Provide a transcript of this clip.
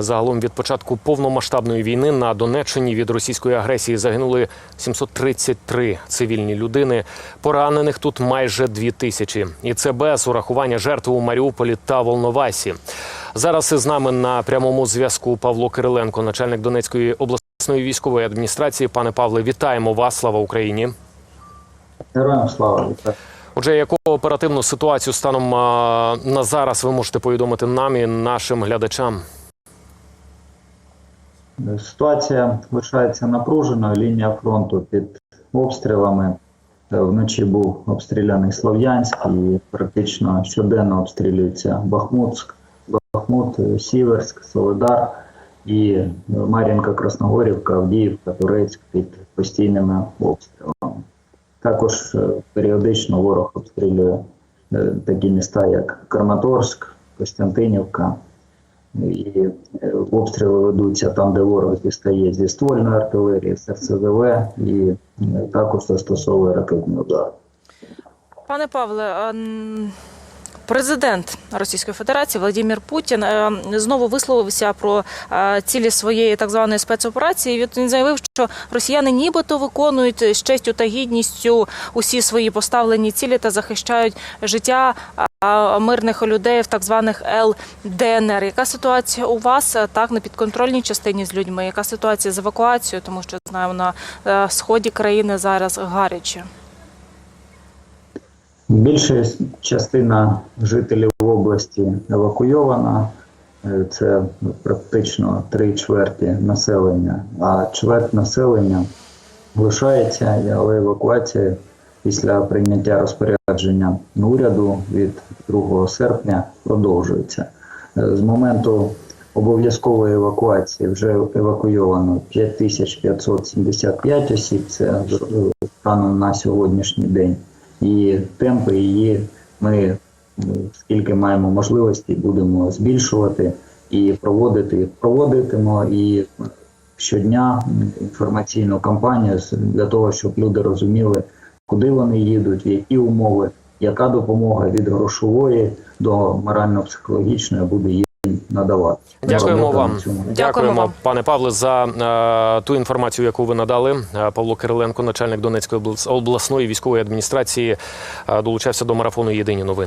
Загалом від початку повномасштабної війни на Донеччині від російської агресії загинули 733 цивільні людини. Поранених тут майже дві тисячі. І це без урахування жертв у Маріуполі та Волновасі. Зараз із нами на прямому зв'язку Павло Кириленко, начальник Донецької обласної військової адміністрації. Пане Павле, вітаємо вас! Слава Україні! Героям слава вітаю. Отже, яку оперативну ситуацію станом на зараз ви можете повідомити нам і нашим глядачам? Ситуація лишається напруженою. Лінія фронту під обстрілами. Е, Вночі був обстріляний Слов'янськ і практично щоденно обстрілюється Бахмутськ, Бахмут, е, Сіверськ, Солидар і е, Мар'їнка, Красногорівка, Авдіївка, Турецьк під постійними обстрілами. Також періодично ворог обстрілює такі міста, як Краматорськ, Костянтинівка. І е, обстріли ведуться там, де ворог дістає зі ствольної артилерії, з і е, також застосовує ракетний удар. Пане Павле, президент Російської Федерації Владимир Путін е, знову висловився про цілі своєї так званої спецоперації. Він заявив, що росіяни нібито виконують з честю та гідністю усі свої поставлені цілі та захищають життя мирних людей в так званих ЛДНР. Яка ситуація у вас е, так на підконтрольній частині з людьми? Яка ситуація з евакуацією? Тому що знаємо на е, сході країни зараз гаряче. Більша частина жителів області евакуйована. Е, Це практично три чверті населення, а чверть населення лишається, але евакуація після прийняття розпорядження уряду від 2 серпня продовжується. Е, З моменту обов'язкової евакуації вже евакуйовано 5575 осіб. Це станом на сьогоднішній день. І темпи її ми, скільки маємо можливості, будемо збільшувати і проводити, проводитимо і щодня інформаційну кампанію для того, щоб люди розуміли, куди вони їдуть, в які умови, яка допомога від грошової до морально-психологічної буде їм надавати. Дякуємо вам. Дякуємо. Дякуємо, вам. пане Павле, за е, ту інформацію, яку ви надали. Е, Павло Кириленко, начальник Донецької облас- обласної військової адміністрації, е, долучався до марафону Єдині новини.